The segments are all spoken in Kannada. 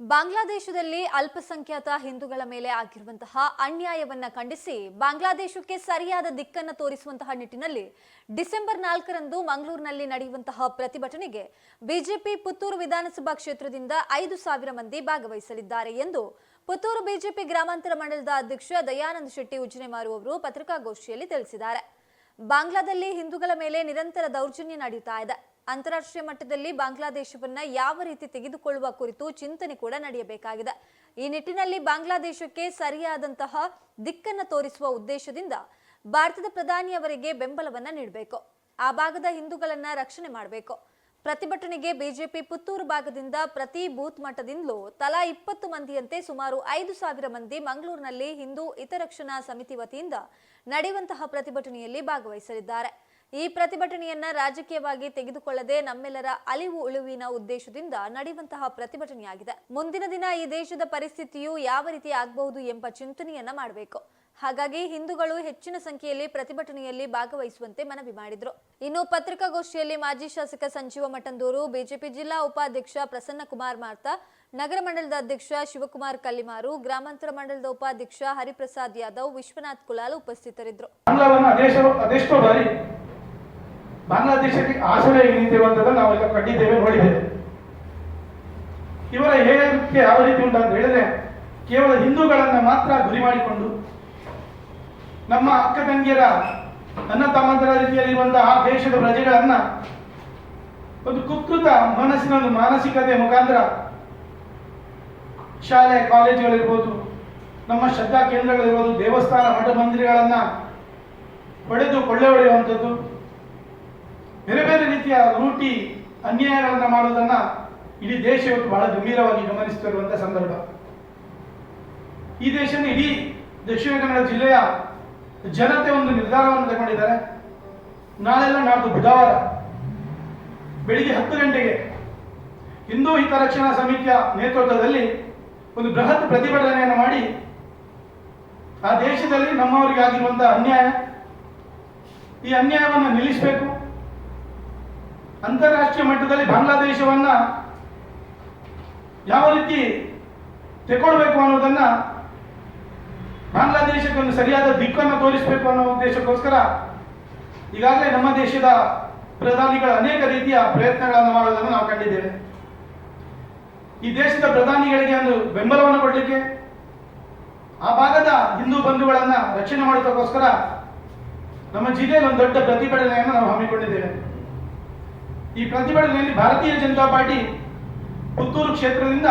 ಬಾಂಗ್ಲಾದೇಶದಲ್ಲಿ ಅಲ್ಪಸಂಖ್ಯಾತ ಹಿಂದೂಗಳ ಮೇಲೆ ಆಗಿರುವಂತಹ ಅನ್ಯಾಯವನ್ನ ಖಂಡಿಸಿ ಬಾಂಗ್ಲಾದೇಶಕ್ಕೆ ಸರಿಯಾದ ದಿಕ್ಕನ್ನು ತೋರಿಸುವಂತಹ ನಿಟ್ಟಿನಲ್ಲಿ ಡಿಸೆಂಬರ್ ನಾಲ್ಕರಂದು ಮಂಗಳೂರಿನಲ್ಲಿ ನಡೆಯುವಂತಹ ಪ್ರತಿಭಟನೆಗೆ ಬಿಜೆಪಿ ಪುತ್ತೂರು ವಿಧಾನಸಭಾ ಕ್ಷೇತ್ರದಿಂದ ಐದು ಸಾವಿರ ಮಂದಿ ಭಾಗವಹಿಸಲಿದ್ದಾರೆ ಎಂದು ಪುತ್ತೂರು ಬಿಜೆಪಿ ಗ್ರಾಮಾಂತರ ಮಂಡಲದ ಅಧ್ಯಕ್ಷ ದಯಾನಂದ ಶೆಟ್ಟಿ ಉಜ್ಜಿನೆಮಾರು ಅವರು ಪತ್ರಿಕಾಗೋಷ್ಠಿಯಲ್ಲಿ ತಿಳಿಸಿದ್ದಾರೆ. ಬಾಂಗ್ಲಾದಲ್ಲಿ ಹಿಂದೂಗಳ ಮೇಲೆ ನಿರಂತರ ದೌರ್ಜನ್ಯ ನಡೆಯುತ್ತಾ ಇದೆ. ಅಂತಾರಾಷ್ಟ್ರೀಯ ಮಟ್ಟದಲ್ಲಿ ಬಾಂಗ್ಲಾದೇಶವನ್ನ ಯಾವ ರೀತಿ ತೆಗೆದುಕೊಳ್ಳುವ ಕುರಿತು ಚಿಂತನೆ ಕೂಡ ನಡೆಯಬೇಕಾಗಿದೆ. ಈ ನಿಟ್ಟಿನಲ್ಲಿ ಬಾಂಗ್ಲಾದೇಶಕ್ಕೆ ಸರಿಯಾದಂತಹ ದಿಕ್ಕನ್ನು ತೋರಿಸುವ ಉದ್ದೇಶದಿಂದ ಭಾರತದ ಪ್ರಧಾನಿಯವರಿಗೆ ಬೆಂಬಲವನ್ನ ನೀಡಬೇಕು. ಆ ಭಾಗದ ಹಿಂದೂಗಳನ್ನ ರಕ್ಷಣೆ ಮಾಡಬೇಕು. ಪ್ರತಿಭಟನೆಗೆ ಬಿಜೆಪಿ ಪುತ್ತೂರು ಭಾಗದಿಂದ ಪ್ರತಿ ಬೂತ್ ಮಟ್ಟದಿಂದಲೂ ತಲಾ ಇಪ್ಪತ್ತು ಮಂದಿಯಂತೆ ಸುಮಾರು ಐದು ಸಾವಿರ ಮಂದಿ ಮಂಗಳೂರಿನಲ್ಲಿ ಹಿಂದೂ ಹಿತರಕ್ಷಣಾ ಸಮಿತಿ ವತಿಯಿಂದ ನಡೆಯುವಂತಹ ಪ್ರತಿಭಟನೆಯಲ್ಲಿ ಭಾಗವಹಿಸಲಿದ್ದಾರೆ. ಈ ಪ್ರತಿಭಟನೆಯನ್ನ ರಾಜಕೀಯವಾಗಿ ತೆಗೆದುಕೊಳ್ಳದೆ ನಮ್ಮೆಲ್ಲರ ಅಲಿವು ಉಳುವಿನ ಉದ್ದೇಶದಿಂದ ನಡೆಯುವಂತಹ ಪ್ರತಿಭಟನೆಯಾಗಿದೆ. ಮುಂದಿನ ದಿನ ಈ ದೇಶದ ಪರಿಸ್ಥಿತಿಯು ಯಾವ ರೀತಿ ಆಗಬಹುದು ಎಂಬ ಚಿಂತನೆಯನ್ನ ಮಾಡಬೇಕು. ಹಾಗಾಗಿ ಹಿಂದೂಗಳು ಹೆಚ್ಚಿನ ಸಂಖ್ಯೆಯಲ್ಲಿ ಪ್ರತಿಭಟನೆಯಲ್ಲಿ ಭಾಗವಹಿಸುವಂತೆ ಮನವಿ ಮಾಡಿದ್ರು. ಇನ್ನು ಪತ್ರಿಕಾಗೋಷ್ಠಿಯಲ್ಲಿ ಮಾಜಿ ಶಾಸಕ ಸಂಜೀವ ಮಠಂದೂರು, ಬಿಜೆಪಿ ಜಿಲ್ಲಾ ಉಪಾಧ್ಯಕ್ಷ ಪ್ರಸನ್ನ ಕುಮಾರ್ ಮಾರ್ತಾ, ನಗರ ಮಂಡಲದ ಅಧ್ಯಕ್ಷ ಶಿವಕುಮಾರ್ ಕಲ್ಲಿಮಾರು, ಗ್ರಾಮಾಂತರ ಮಂಡಲದ ಉಪಾಧ್ಯಕ್ಷ ಹರಿಪ್ರಸಾದ್ ಯಾದವ್, ವಿಶ್ವನಾಥ್ ಕುಲಾಲ್ ಉಪಸ್ಥಿತರಿದ್ದರು ಬಾಂಗ್ಲಾವನ್ನು ದೇಶ ಅದೆಷ್ಟೋ ಬಾರಿ ಬಾಂಗ್ಲಾದೇಶಕ್ಕೆ ಆಶ್ರಯ ನಾವು ಈಗ ಕಂಡಿದ್ದೇವೆ, ನೋಡಿದ್ದೇವೆ. ಇವರ ಹೇಳಿಕೆ ಯಾವ ರೀತಿ ಉಂಟು ಅಂತ ಹೇಳಿದ್ರೆ, ಕೇವಲ ಹಿಂದೂಗಳನ್ನ ಮಾತ್ರ ಗುರಿ ಮಾಡಿಕೊಂಡು, ನಮ್ಮ ಅಕ್ಕ ತಂಗಿಯರ, ನನ್ನ ತಮ್ಮಂದರ ರೀತಿಯಲ್ಲಿರುವಂತಹ ಆ ದೇಶದ ಪ್ರಜೆಗಳನ್ನ ಒಂದು ಕುಕೃತ ಮನಸ್ಸಿನ ಒಂದು ಮಾನಸಿಕತೆ ಮುಖಾಂತರ ಶಾಲೆ, ಕಾಲೇಜುಗಳಿರ್ಬೋದು, ನಮ್ಮ ಶ್ರದ್ಧಾ ಕೇಂದ್ರಗಳಿರ್ಬೋದು, ದೇವಸ್ಥಾನ, ಮಠ ಮಂದಿರಗಳನ್ನ ಹೊಡೆದು ಕೊಳ್ಳೆ ಹೊಡೆಯುವಂಥದ್ದು. ರೀತಿಯ ಲೂಟಿ ಅನ್ಯಾಯಗಳನ್ನ ಮಾಡುವುದನ್ನ ಇಡೀ ದೇಶ ಇವತ್ತು ಬಹಳ ಗಂಭೀರವಾಗಿ ಗಮನಿಸುತ್ತಿರುವಂಥ ಸಂದರ್ಭ. ಈ ದೇಶದ ಇಡೀ ದಕ್ಷಿಣ ಕನ್ನಡ ಜಿಲ್ಲೆಯ ಜನತೆ ಒಂದು ನಿರ್ಧಾರವನ್ನು ತಗೊಂಡಿದ್ದಾರೆ. ನಾಳೆಲ್ಲ ನಾಡ್ದು ಬುಧವಾರ ಬೆಳಿಗ್ಗೆ ಹತ್ತು ಗಂಟೆಗೆ ಹಿಂದೂ ಹಿತರಕ್ಷಣಾ ಸಮಿತಿಯ ನೇತೃತ್ವದಲ್ಲಿ ಒಂದು ಬೃಹತ್ ಪ್ರತಿಭಟನೆಯನ್ನು ಮಾಡಿ ಆ ದೇಶದಲ್ಲಿ ನಮ್ಮವರಿಗೆ ಆಗಿರುವಂತಹ ಅನ್ಯಾಯ, ಈ ಅನ್ಯಾಯವನ್ನು ನಿಲ್ಲಿಸಬೇಕು. ಅಂತಾರಾಷ್ಟ್ರೀಯ ಮಟ್ಟದಲ್ಲಿ ಬಾಂಗ್ಲಾದೇಶವನ್ನ ಯಾವ ರೀತಿ ತೆಗೊಳ್ಬೇಕು ಅನ್ನೋದನ್ನ ಬಾಂಗ್ಲಾದೇಶಕ್ಕೆ ಒಂದು ಸರಿಯಾದ ದಿಕ್ಕನ್ನು ತೋರಿಸಬೇಕು ಅನ್ನೋ ಉದ್ದೇಶಕ್ಕೋಸ್ಕರ ಈಗಾಗಲೇ ನಮ್ಮ ದೇಶದ ಪ್ರಧಾನಿಗಳ ಅನೇಕ ರೀತಿಯ ಪ್ರಯತ್ನಗಳನ್ನು ಮಾಡೋದನ್ನು ನಾವು ಕಂಡಿದ್ದೇವೆ. ಈ ದೇಶದ ಪ್ರಧಾನಿಗಳಿಗೆ ಒಂದು ಬೆಂಬಲವನ್ನು ಕೊಡಲಿಕ್ಕೆ, ಆ ಭಾಗದ ಹಿಂದೂ ಬಂಧುಗಳನ್ನ ರಕ್ಷಣೆ ಮಾಡೋದಕ್ಕೋಸ್ಕರ ನಮ್ಮ ಜಿಲ್ಲೆಯಲ್ಲಿ ಒಂದು ದೊಡ್ಡ ಪ್ರತಿಭಟನೆಯನ್ನು ನಾವು ಹಮ್ಮಿಕೊಂಡಿದ್ದೇವೆ. ಈ ಪ್ರತಿಭಟನೆಯಲ್ಲಿ ಭಾರತೀಯ ಜನತಾ ಪಾರ್ಟಿ ಪುತ್ತೂರು ಕ್ಷೇತ್ರದಿಂದ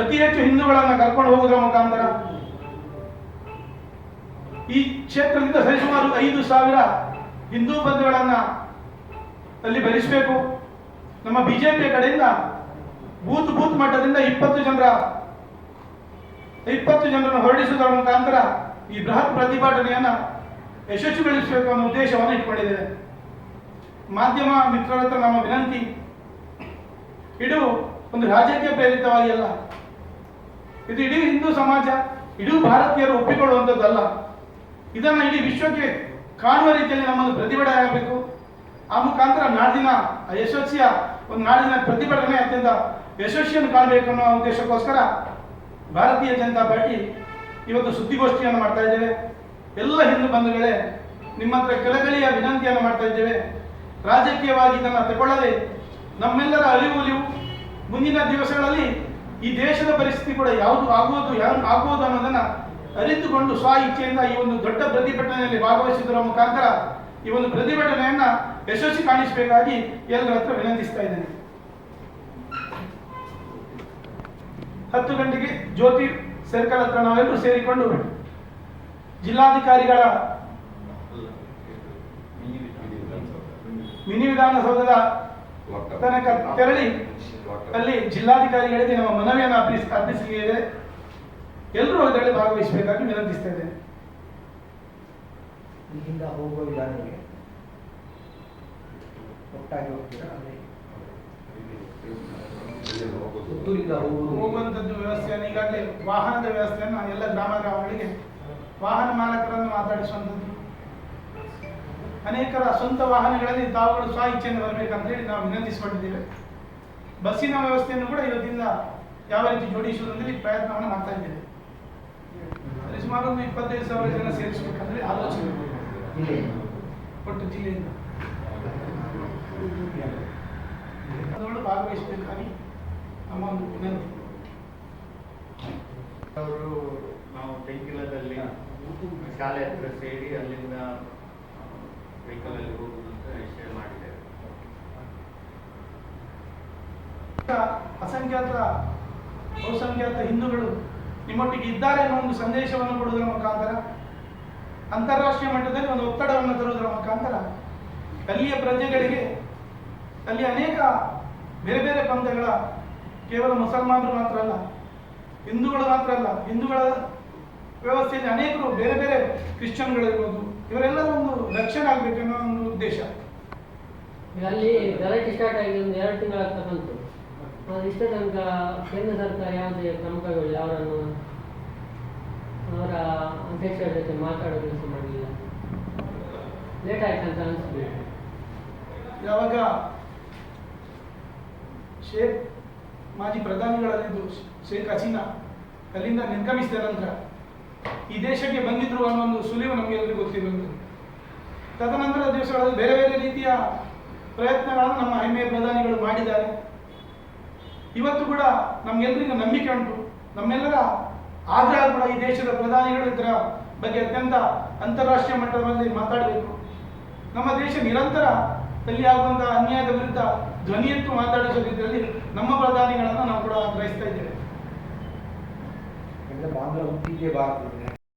ಅತಿ ಹೆಚ್ಚು ಹಿಂದೂಗಳನ್ನು ಕರ್ಕೊಂಡು ಹೋಗುವುದರ ಮುಖಾಂತರ ಈ ಕ್ಷೇತ್ರದಿಂದ ಸರಿಸುಮಾರು ಐದು ಸಾವಿರ ಹಿಂದೂ ಬಂಧುಗಳನ್ನ ಅಲ್ಲಿ ಭರಿಸಬೇಕು ನಮ್ಮ ಬಿಜೆಪಿ ಕಡೆಯಿಂದ ಬೂತ್ ಬೂತ್ ಮಟ್ಟದಿಂದ ಇಪ್ಪತ್ತು ಜನರ ಇಪ್ಪತ್ತು ಜನರನ್ನು ಹೊರಡಿಸುವುದರ ಮುಖಾಂತರ ಈ ಬೃಹತ್ ಪ್ರತಿಭಟನೆಯನ್ನ ಯಶಸ್ವಿಗೊಳಿಸಬೇಕು ಅನ್ನೋ ಉದ್ದೇಶವನ್ನು ಇಟ್ಕೊಂಡಿದ್ದೇವೆ ಮಾಧ್ಯಮ ಮಿತ್ರರ ಹತ್ರ ನಮ್ಮ ವಿನಂತಿ, ಇದು ಒಂದು ರಾಜಕೀಯ ಪ್ರೇರಿತವಾಗಿ ಅಲ್ಲ. ಇದು ಇಡೀ ಹಿಂದೂ ಸಮಾಜ, ಇಡೀ ಭಾರತೀಯರು ಒಪ್ಪಿಕೊಳ್ಳುವಂಥದ್ದಲ್ಲ. ಇದನ್ನ ಇಡೀ ವಿಶ್ವಕ್ಕೆ ಕಾಣುವ ರೀತಿಯಲ್ಲಿ ನಮ್ಮನ್ನು ಪ್ರತಿಭಟನೆ ಆಗಬೇಕು. ಆ ಮುಖಾಂತರ ನಾಡಿನ ಯಶಸ್ವಿಯ ಒಂದು ನಾಡಿನ ಪ್ರತಿಭಟನೆ ಅತ್ಯಂತ ಯಶಸ್ವಿಯನ್ನು ಕಾಣಬೇಕು ಅನ್ನೋ ಉದ್ದೇಶಕ್ಕೋಸ್ಕರ ಭಾರತೀಯ ಜನತಾ ಪಾರ್ಟಿ ಇವತ್ತು ಸುದ್ದಿಗೋಷ್ಠಿಯನ್ನು ಮಾಡ್ತಾ ಇದ್ದೇವೆ. ಎಲ್ಲ ಹಿಂದೂ ಬಂಧುಗಳೇ, ನಿಮ್ಮ ಹತ್ರ ಕೆಳಗಳಿಯ ವಿನಂತಿಯನ್ನು ಮಾಡ್ತಾ ಇದ್ದೇವೆ. ರಾಜಕೀಯವಾಗಿ ಇದನ್ನು ತಗೊಳ್ಳದೆ ನಮ್ಮೆಲ್ಲರ ಅರಿವು ಉಲಿವು ಮುಂದಿನ ದಿವಸಗಳಲ್ಲಿ ಈ ದೇಶದ ಪರಿಸ್ಥಿತಿ ಕೂಡ ಯಾವುದು ಆಗುವುದು, ಯಾರು ಆಗುವುದು ಅನ್ನೋದನ್ನು ಅರಿತುಕೊಂಡು ಸ್ವ ಇಚ್ಛೆಯಿಂದ ಈ ಒಂದು ದೊಡ್ಡ ಪ್ರತಿಭಟನೆಯಲ್ಲಿ ಭಾಗವಹಿಸುವುದರ ಮುಖಾಂತರ ಈ ಒಂದು ಪ್ರತಿಭಟನೆಯನ್ನ ಯಶಸ್ವಿ ಕಾಣಿಸಬೇಕಾಗಿ ಎಲ್ಲರ ಹತ್ರ ವಿನಂತಿಸ್ತಾ ಇದ್ದೇನೆ. ಹತ್ತು ಗಂಟೆಗೆ ಜ್ಯೋತಿ ಸರ್ಕಲ್ ಹತ್ರ ನಾವೆಲ್ಲರೂ ಸೇರಿಕೊಂಡು ಜಿಲ್ಲಾಧಿಕಾರಿಗಳ ಮಿನಿ ವಿಧಾನಸೌಧದ ತನಕ ತೆರಳಿ ಅಲ್ಲಿ ಜಿಲ್ಲಾಧಿಕಾರಿಗಳಿಗೆ ನಮ್ಮ ಮನವಿಯನ್ನು ಅರ್ಪಿಸ್ ಅರ್ಪಿಸಲಿದೆ ಎಲ್ಲರೂ ಅದರಲ್ಲಿ ಭಾಗವಹಿಸಬೇಕಾಗಿ ವಿನಂತಿಸ್ತಾ ಇದ್ದೇನೆ. ಇಲ್ಲಿಂದ ಹೋಗುವ ವಿಧಾನಕ್ಕೆ ಒಟ್ಟಾಗಿ ಹೋಗ್ತೀರಾ? ಹೋಗುವಂಥದ್ದು ವ್ಯವಸ್ಥೆಯನ್ನು ಈಗಾಗಲೇ ವಾಹನದ ವ್ಯವಸ್ಥೆಯನ್ನು ಎಲ್ಲ ಗ್ರಾಮ ಗ್ರಾಮಗಳಿಗೆ ವಾಹನ ಮಾಲಕರನ್ನು ಮಾತಾಡಿಸುವಂಥದ್ದು ಅನೇಕರ ಸ್ವಂತ ವಾಹನಗಳಲ್ಲಿ ತಾವುಗಳು ಸ್ವ ಇಚ್ಛೆಯಿಂದ ಬರಬೇಕಂತ ಹೇಳಿ ನಾವು ವಿನಂತಿಸಿಕೊಂಡಿದ್ದೇವೆ. ಬಸ್ಸಿನ ವ್ಯವಸ್ಥೆಯನ್ನು ಕೂಡ ಇವತ್ತಿಂದ ಯಾವ ರೀತಿ ಜೋಡಿಸುವುದರಲ್ಲಿ ಪ್ರಯತ್ನವನ್ನು ಮಾಡ್ತಾ ಇದ್ದೇವೆ. ಅಲ್ಲಿ ಸುಮಾರು ಒಂದು ಇಪ್ಪತ್ತೈದು ಸಾವಿರ ಜನ ಸೇರಿಸಬೇಕಂದ್ರೆ ಆಲೋಚನೆ ಕೊಟ್ಟು ಒಟ್ಟು ಜಿಲ್ಲೆಯಿಂದ. ಅದರೊಳಗೆ ಭಾಗವಹಿಸಬೇಕಾಗಿ ನಮ್ಮ ಒಂದು ವಿನಂತಿ. ಅವರು ನಾವು ಟೆಂಕಿಲದಲ್ಲಿ ಶಾಲೆ ಹತ್ರ ಸೇರಿ ಅಲ್ಲಿಂದ ವೆಹಿಕಲ್ ಅಲ್ಲಿ ಹೋಗುದು ಅಂತ ಮಾಡಿದ್ದೇವೆ ಅಸಂಖ್ಯಾತ ಬಹುಸಂಖ್ಯಾತ ಹಿಂದೂಗಳು ನಿಮ್ಮೊಟ್ಟಿಗೆ ಇದ್ದಾರೆ ಅನ್ನೋ ಒಂದು ಸಂದೇಶವನ್ನು ಕೊಡುವುದರ ಮುಖಾಂತರ, ಅಂತಾರಾಷ್ಟ್ರೀಯ ಮಟ್ಟದಲ್ಲಿ ಒಂದು ಒತ್ತಡವನ್ನು ತರುವುದರ ಮುಖಾಂತರ ಅಲ್ಲಿಯ ಪ್ರಜೆಗಳಿಗೆ, ಅಲ್ಲಿ ಅನೇಕ ಬೇರೆ ಬೇರೆ ಪಂಥಗಳ ಕೇವಲ ಮುಸಲ್ಮಾನರು ಮಾತ್ರ ಅಲ್ಲ, ಹಿಂದೂಗಳು ಮಾತ್ರ ಅಲ್ಲ, ಹಿಂದೂಗಳ ವ್ಯವಸ್ಥೆಯಲ್ಲಿ ಅನೇಕರು ಬೇರೆ ಬೇರೆ ಕ್ರಿಶ್ಚಿಯನ್ಗಳಿರ್ಬೋದು ಇವರೆಲ್ಲರ ಒಂದು ರಕ್ಷಣೆ ಆಗಬೇಕು ಅನ್ನೋ ಒಂದು ಉದ್ದೇಶ. ಅಲ್ಲಿ ಗಲಾಟೆ ಸ್ಟಾರ್ಟ್ ಆಗಿ ಒಂದು ಎರಡು ತಿಂಗಳ ಬಂತು. ಇಷ್ಟ ತನಕ ಕೇಂದ್ರ ಸರ್ಕಾರ ಯಾವುದೇ ಕ್ರಮ ಕೈಗೊಳ್ಳಿ ಅವರನ್ನು ಅವರ ಅಧ್ಯಕ್ಷರ ಜೊತೆ ಮಾತಾಡೋ ಕೆಲಸ ಮಾಡಲಿಲ್ಲ. ಲೇಟ್ ಆಯ್ತು ಅಂತ ಅನಿಸ್ತದೆ. ಯಾವಾಗ ಶೇಖ್ ಮಾಜಿ ಪ್ರಧಾನಿಗಳಲ್ಲಿದ್ದು ಶೇಖ್ ಹಸೀನಾ ಅಲ್ಲಿಂದ ನಿರ್ಗಮಿಸಿದ ನಂತರ ಈ ದೇಶಕ್ಕೆ ಬಂದಿದ್ರು ಅನ್ನೋ ಒಂದು ಸುಳಿವು ನಮಗೆಲ್ಲರಿಗೂ ಗೊತ್ತಿರಬೇಕು ತದನಂತರ ದಿವಸಗಳಲ್ಲಿ ಬೇರೆ ಬೇರೆ ರೀತಿಯ ಪ್ರಯತ್ನಗಳನ್ನು ನಮ್ಮ ಹೆಮ್ಮೆಯ ಪ್ರಧಾನಿಗಳು ಮಾಡಿದ್ದಾರೆ. ಇವತ್ತು ಕೂಡ ನಮಗೆಲ್ಲರಿಗೂ ನಂಬಿಕೆ ಉಂಟು. ನಮ್ಮೆಲ್ಲರ ಆಗ್ರಹ ಕೂಡ ಈ ದೇಶದ ಪ್ರಧಾನಿಗಳು ಇದರ ಬಗ್ಗೆ ಅತ್ಯಂತ ಅಂತಾರಾಷ್ಟ್ರೀಯ ಮಟ್ಟದಲ್ಲಿ ಮಾತಾಡಬೇಕು. ನಮ್ಮ ದೇಶ ನಿರಂತರ ಅಲ್ಲಿ ಅನ್ಯಾಯದ ವಿರುದ್ಧ ಧ್ವನಿ ಎತ್ತು ಮಾತಾಡಿಸೋದ್ರಲ್ಲಿ ನಮ್ಮ ಪ್ರಧಾನಿಗಳನ್ನು ನಾವು ಕೂಡ ಆಗ್ರಹಿಸ್ತಾ ಇದ್ದೇವೆ. मतलब आंध्र के बाद